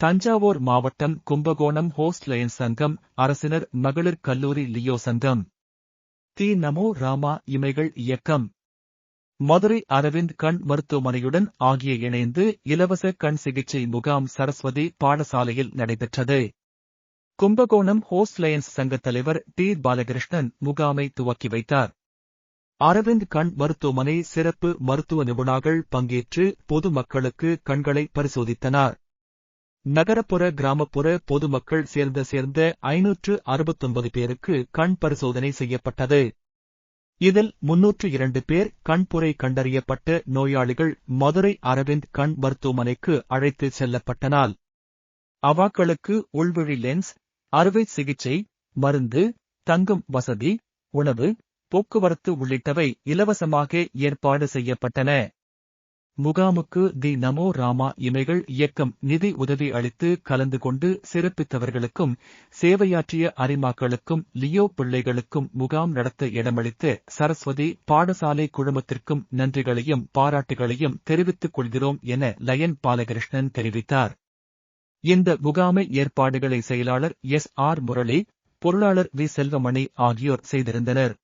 தஞ்சாவூர் மாவட்டம் Kumbakonam host Lions சங்கம் அரசினர் மகளிர் கல்லூரி லியோ சங்கம். தி நமோ ராமா இமைகள் இயக்கம். மதுரை அரவிந்த் கண் மருத்துவமனையுடன் ஆகிய இணைந்து இலவச கண் சிகிச்சை முகாம் சரஸ்வதி பாடசாலையில் நடைபெற்றது. கும்பகோணம் ஹோஸ்ட் லயன்ஸ் சங்க தலைவர் டி பாலகிருஷ்ணன் முகாமை துவக்கி வைத்தார். அரவிந்த் கண் மருத்துவமனை சிறப்பு மருத்துவ நிபுணர்கள் பங்கேற்று பொதுமக்களுக்கு கண்களை பரிசோதித்தனர். நகரப்புற கிராமப்புற பொதுமக்கள் சேர்ந்த சேர்ந்த ஐநூற்று அறுபத்தொன்பது பேருக்கு கண் பரிசோதனை செய்யப்பட்டது. இதில் முன்னூற்று இரண்டு பேர் கண்புரை கண்டறியப்பட்ட நோயாளிகள் மதுரை அரவிந்த் கண் மருத்துவமனைக்கு அழைத்து செல்லப்பட்டனால் அவாக்களுக்கு உள்விழி லென்ஸ் அறுவை சிகிச்சை மருந்து தங்கும் வசதி உணவு போக்குவரத்து உள்ளிட்டவை இலவசமாக ஏற்பாடு செய்யப்பட்டன. முகாமுக்கு தி நமோ ராமா இமைகள் இயக்கம் நிதி உதவி அளித்து கலந்து கொண்டு சிறப்பித்தவர்களுக்கும் சேவையாற்றிய அரிமாக்களுக்கும் லியோ பிள்ளைகளுக்கும் முகாம் நடத்த இடமளித்த சரஸ்வதி பாடசாலை குழுமத்திற்கும் நன்றிகளையும் பாராட்டுகளையும் தெரிவித்துக் கொள்கிறோம் என லயன் பாலகிருஷ்ணன் தெரிவித்தார். இந்த முகாமை ஏற்பாடுகளை செயலாளர் எஸ் ஆர் முரளி பொருளாளர் வி செல்வமணி ஆகியோர் செய்திருந்தனர்.